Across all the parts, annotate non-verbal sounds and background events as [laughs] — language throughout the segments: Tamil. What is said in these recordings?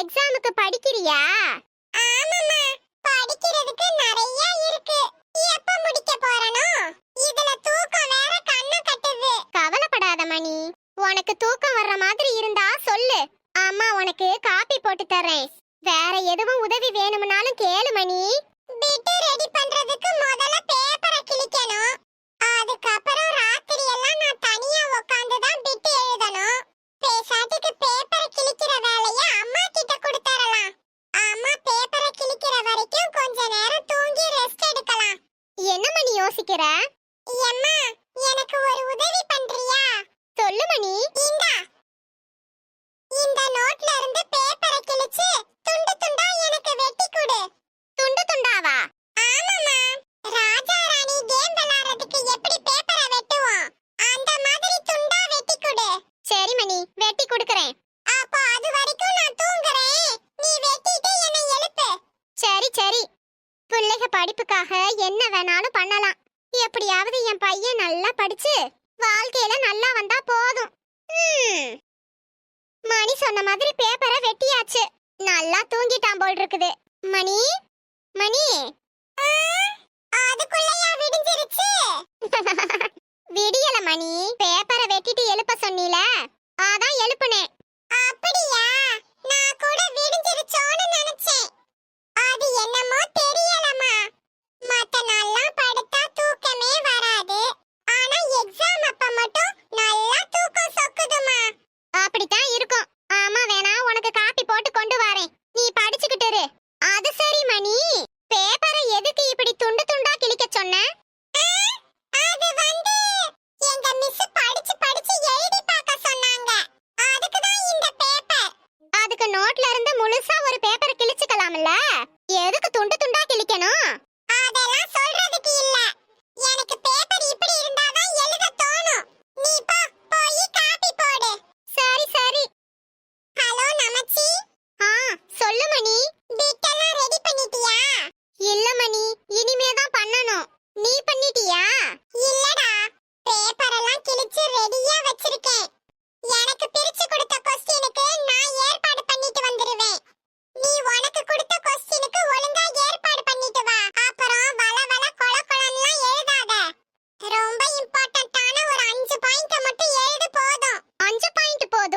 எக்ஸாமுக்கு படிக்கிறியா? ஆமாம்மா. படிக்கிறதுக்கு நிறைய இருக்கு. எப்ப முடிக்க போறனோ? இதுல தூக்கம் வேற கண்ணு கட்டுது. கவலைப்படாத மணி உனக்கு தூக்கம் வர்ற மாதிரி இருந்தா சொல்லு. அம்மா உனக்கு காப்பி போட்டு தரேன் வேற எதுவும் உதவி வேணும்னாலும் கேளு மணி பிட்டு ரெடி பண்றதுக்கு முதல்ல பேப்பரை கிழிக்கணும். வாழ்க்கையில நல்லா வந்தா போதும். மணி சொன்ன மாதிரி பேப்பரை வெட்டியாச்சு. நல்லா தூங்கிட்டான் போல் இருக்குது மணி? மணி விடிஞ்சிருச்சு? [laughs] விடியல மணி. பேப்பரை வெட்டிட்டு எழுப்ப சொன்னீல? அதான் எழுப்புனேன். அப்படியா? நான் கூட விடிஞ்சிருச்சோன்னு நினைச்சேன்.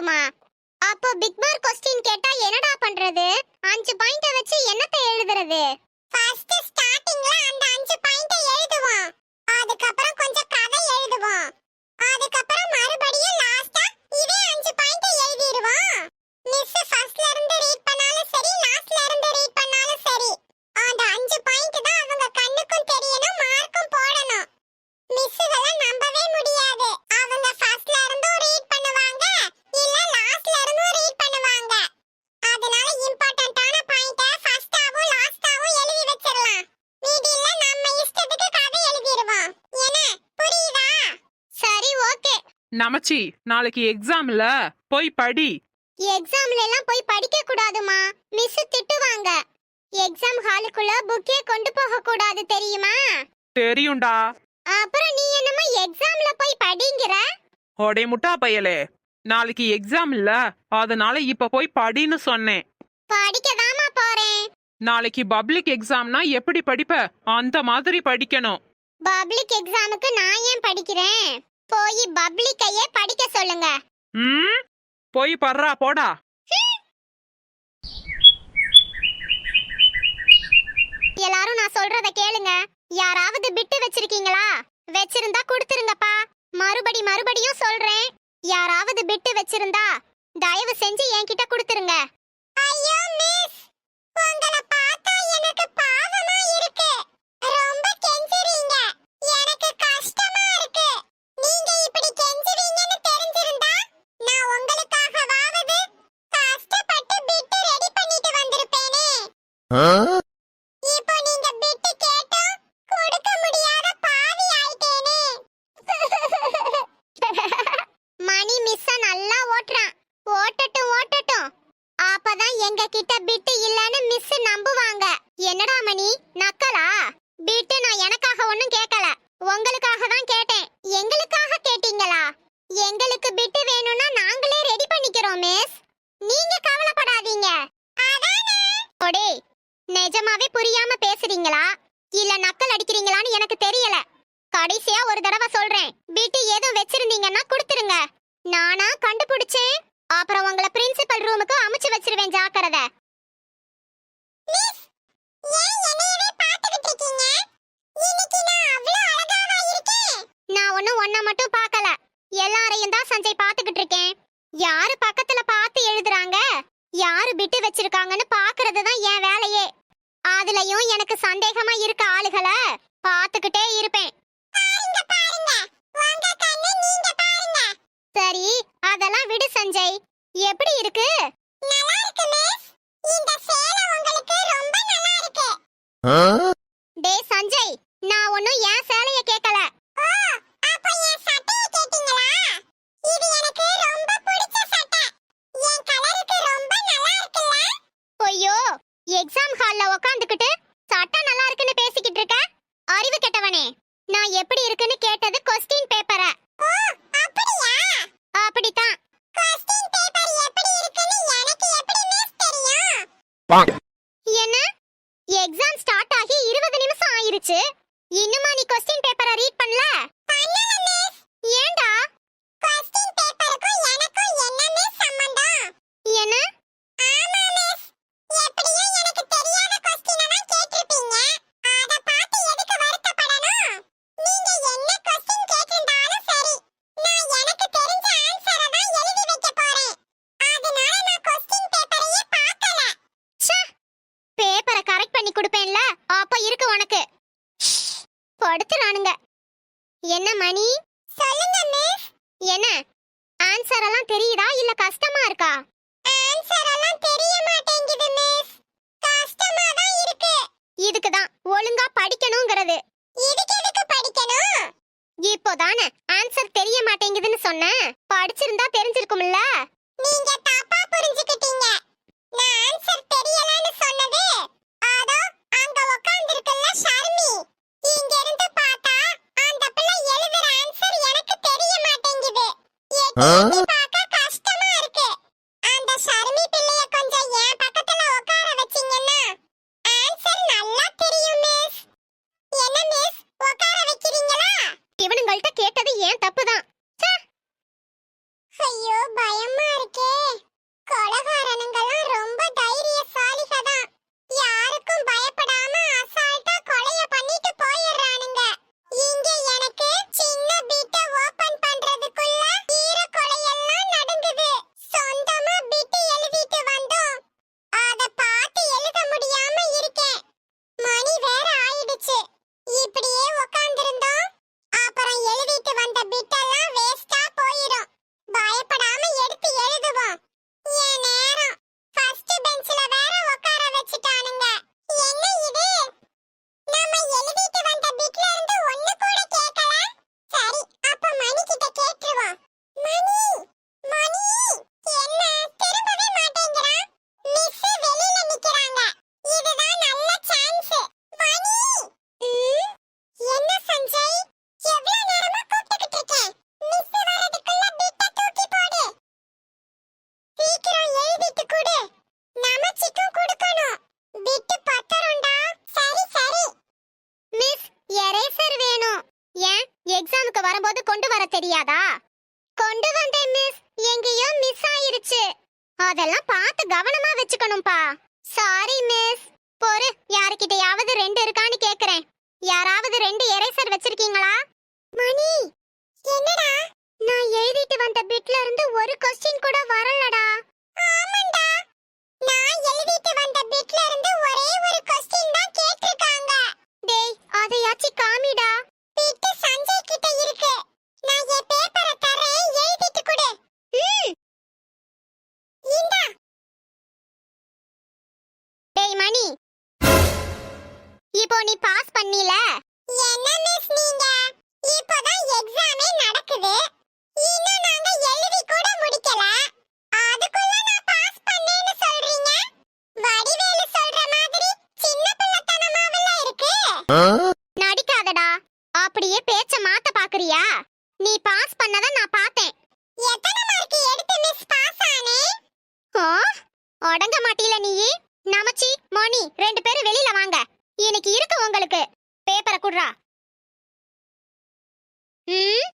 பாயிண்ட் அப்போ பிக் பார் கொஸ்டின் கேட்டா என்னடா பண்றது? அஞ்சு பாயிண்ட வச்சு என்னத்தை எழுதுறது? ஃபர்ஸ்ட் ஸ்டார்டிங்ல அந்த அஞ்சு பாயிண்ட எழுதுவோம். அதுக்கப்புறம் கொஞ்சம் கதை எழுதுவோம். அதுக்கப்புறம் மறுபடியும் லாஸ்டா இதே அஞ்சு பாயிண்ட எழுதிடுவோம். மிஸ் ஃபர்ஸ்ட்ல இருந்து ரீட் பண்ணாலும் சரி லாஸ்ட்ல இருந்து ரீட் பண்ணாலும் சரி. அந்த அஞ்சு பாயிண்ட் தான் அவங்க கண்ணுக்கும் நமச்சி நாளைக்கு எக்ஸாம்ல போய் படி. எக்ஸாம்ல எல்லாம் போய் படிக்க கூடாதுமா மிஸ் திட்டுவாங்க. எக்ஸாம் ஹாலுக்குள்ள புக்கே கொண்டு போக கூடாது தெரியுமா? தெரியும்டா. அப்புறம் நீ என்னமா எக்ஸாம்ல போய் படிங்கிற? ஒடே முட்டா பயலே நாளைக்கு எக்ஸாம் இல்ல அதனால இப்ப போய் படின்னு சொன்னேன். படிக்கதாமா போறேன். நாளைக்கு பப்ளிக் எக்ஸாம்னா எப்படி படிப்ப? அந்த மாதிரி படிக்கணும். பப்ளிக் எக்ஸாமுக்கு நான் ஏன் படிக்கிறேன்? போய் பப்ளிக்கையே படிக்க சொல்லுங்க. ம்? போய் பர்றா போடா. எல்லாரும் நான் சொல்றத கேளுங்க. யாராவது பிட்டு வச்சிருக்கீங்களா? வச்சிருந்தா கொடுத்துருங்கப்பா. மறுபடி மறுபடியும் சொல்றேன். யாராவது பிட்டு வச்சிருந்தா தயவு செஞ்சு என்கிட்ட கொடுத்துருங்க. என்னடா மணி? நக்கலா? பிட்டு நான் எனக்காக ஒன்றும் கேட்கல உங்களுக்காக தான் கேட்டேன். எங்களுக்காக கேட்டீங்களா? எங்களுக்கு பிட்டு வேணும்னா நாங்களே ரெடி பண்ணிக்கிறோம் மிஸ் நீங்க கவலைப்படாதீங்க. போடே நிஜமாவே புரியாம பேசுறீங்களா? இல்ல நக்கல் அடிக்கிறீங்களான்னு எனக்கு தெரியல. கடைசியா ஒரு தடவை சொல்றேன். பிட்டு ஏதோ வச்சிருந்தீங்கன்னா கொடுத்துருங்க. நானா கண்டுபிடிச்சேன். அப்புறம் உங்களை பிரின்சிபல் ரூமுக்கு அமைச்சு வச்சிருவேன் ஜாக்கிரதை. நான் ஒன்னும் ஒன்ன மட்டும் பார்க்கல. எல்லாரையும் தான் சஞ்சய் பார்த்துக்கிட்டு இருக்கேன். யாரு பக்கத்துல பார்த்து எழுதுறாங்க? யாரு பிட்டு வச்சிருக்காங்கன்னு பாக்குறது தான் என் வேலையே. அதுலயும் எனக்கு சந்தேகமா இருக்க ஆளுகளை பார்த்துக்கிட்டே இருப்பேன். சரி அதெல்லாம் விடு சஞ்சய். எப்படி இருக்கு? நல்லா இருக்கு மிஸ் இந்த சேலை உங்களுக்கு ரொம்ப நல்லா டேய் சஞ்சய் நான் ஒண்ணும் என் சேலைய இருக்குல்ல. ஐயோ எக்ஸாம் ஹால்ல உட்காந்துக்கிட்டு சட்டை நல்லா இருக்குன்னு பேசிக்கிட்டு இருக்க? அறிவு கெட்டவனே நான் எப்படி இருக்குன்னு கேட்டது கொஸ்டின் பேப்பர அப்படியா? அப்படித்தான். கொஸ்டின் பேப்பர் எப்படி இருக்குன்னு எனக்கு எப்படி மிஸ் தெரியும்? チ ஆன்சர் எல்லாம் தெரிய மாட்டேங்குது மிஸ் கஷ்டமா தான் இருக்கு. இதுக்கு தான் ஒழுங்கா படிக்கணுங்கிறது. இதுக்கு எதுக்கு படிக்கணும்? இப்போதானே ஆன்சர் தெரிய மாட்டேங்குதுன்னு சொன்னேன். படிச்சிருந்தா தெரிஞ்சிருக்கும்ல. நீங்க தப்பா புரிஞ்சுக்கிட்டீங்க. நான் ஆன்சர் தெரியலன்னு சொன்னது அதோ அங்க உட்கார்ந்திருக்குல்ல ஷர்மி. இங்க இருந்து பார்த்தா அந்த பிள்ளை எழுதுற ஆன்சர் எனக்கு தெரிய மாட்டேங்குது. கொண்டு வந்தேன் மிஸ் எங்கேயோ மிஸ் ஆயிருச்சு. அதெல்லாம் பார்த்து கவனமா வச்சுக்கணும்பா. சாரி மிஸ் பொறு யாருக்கிட்டயாவது ரெண்டு இருக்கான்னு கேக்குறேன். யாராவது ரெண்டு எரேசர் வச்சிருக்கீங்களா? மணி என்னடா? நான் எழுதிட்டு வந்த பிட்ல இருந்து ஒரு கொஸ்டின் கூட வரலடா. ஆமாண்டா. நான் எழுதிட்டு வந்த பிட்ல இருந்து ஒரே ஒரு கொஸ்டின் நடிக்காதடா. அப்படியே பேச்ச மாத்த பாக்குறியா? நீ பாஸ் பண்ணத நான் பார்த்தேன். எத்தனை மார்க் எடுத்து மிஸ் பாஸ் ஆனே? அடங்க மாட்டீல நீ நமச்சி மணி ரெண்டு பேரும் வெளியில வாங்க. இன்னைக்கு இருக்கு உங்களுக்கு. பேப்பரை குடுறா. ம்?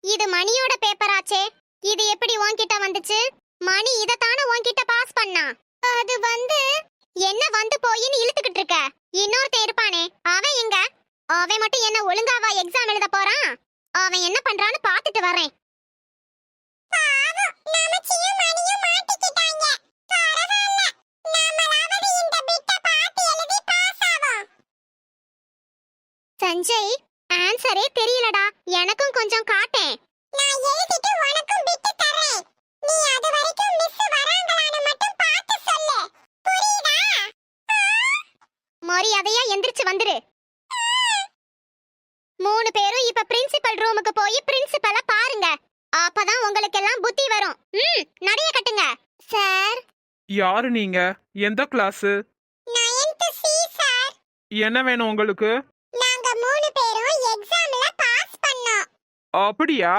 இது மணியோட பேப்பராச்சே இது எப்படி உன்கிட்ட வந்துச்சு? மணி இதத்தானே உன்கிட்ட பாஸ் பண்ணா. அது வந்து என்ன வந்து போயின்னு இழுத்துக்கிட்டு இருக்க. இன்னொருத்தன் இருப்பானே. அவன் எங்க? அவன் மட்டும் என்ன ஒழுங்காவா எக்ஸாம் எழுத போறான்? அவன் என்ன பண்றான்னு பாத்துட்டு வரேன் சஞ்சய் ஆன்சரே தெரியலடா. எனக்கும் கொஞ்சம் காட்டேன். நான் எழுதிட்டு உனக்கும் பிட்டு தரேன் நீ அது வரைக்கும் மிஸ் வராங்களான்னு மட்டும் பார்த்து சொல்லு புரியுதா மரியாதையா எந்திரிச்சு வந்துரு. மூணு பேரும் இப்ப பிரின்சிபல் ரூமுக்கு போய் பிரின்சிபல பாருங்க. அப்பதான் உங்களுக்கு எல்லாம் புத்தி வரும். ம் நடைய கட்டுங்க. சார். யாரு நீங்க? எந்த கிளாஸ் 9th சி சார். என்ன வேணும் உங்களுக்கு? நாங்க மூணு பேரும் எக்ஸாம்ல பாஸ் பண்ணோம். அப்படியா?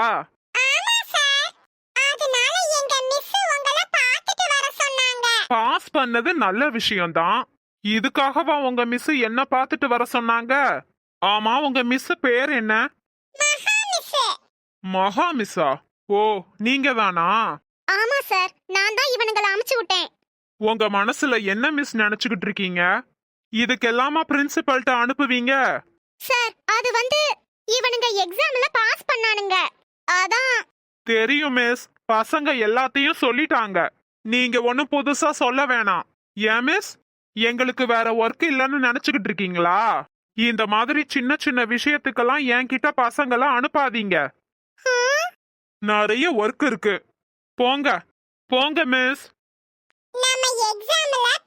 ஆமா சார். அதனால எங்க மிஸ் உங்களை பார்த்துட்டு வர சொன்னாங்க. பாஸ் பண்ணது நல்ல விஷயம்தான். இதுக்காகவா உங்க மிஸ் என்ன பார்த்துட்டு வர சொன்னாங்க? ஆமா உங்க மிஸ் பேர் என்ன? மகா மிஸ் மகா மிஸ்ஸா ஓ நீங்க தானா? ஆமா சார் நான் தான் இவனுங்களை அமுச்சு விட்டேன். உங்க மனசுல என்ன மிஸ் நினைச்சுக்கிட்டு இருக்கீங்க? இதுக்கெல்லாமா பிரின்சிபல்ட்ட அனுப்புவீங்க? சார் அது வந்து இவனுங்க எக்ஸாம்ல பாஸ் பண்ணானுங்க. அதான். தெரியும் மிஸ் பசங்க எல்லாத்தையும் சொல்லிட்டாங்க. நீங்க ஒன்னும் புதுசா சொல்ல வேணாம். ஏன் மிஸ் எங்களுக்கு வேற ஒர்க் இல்லைன்னு நினைச்சுக்கிட்டு இருக்கீங்களா? இந்த மாதிரி சின்ன சின்ன விஷயத்துக்கெல்லாம் என்கிட்ட பசங்களை அனுப்பாதீங்க. நிறைய ஒர்க் இருக்கு. போங்க. போங்க மிஸ் நம்ம எக்ஸாம்ல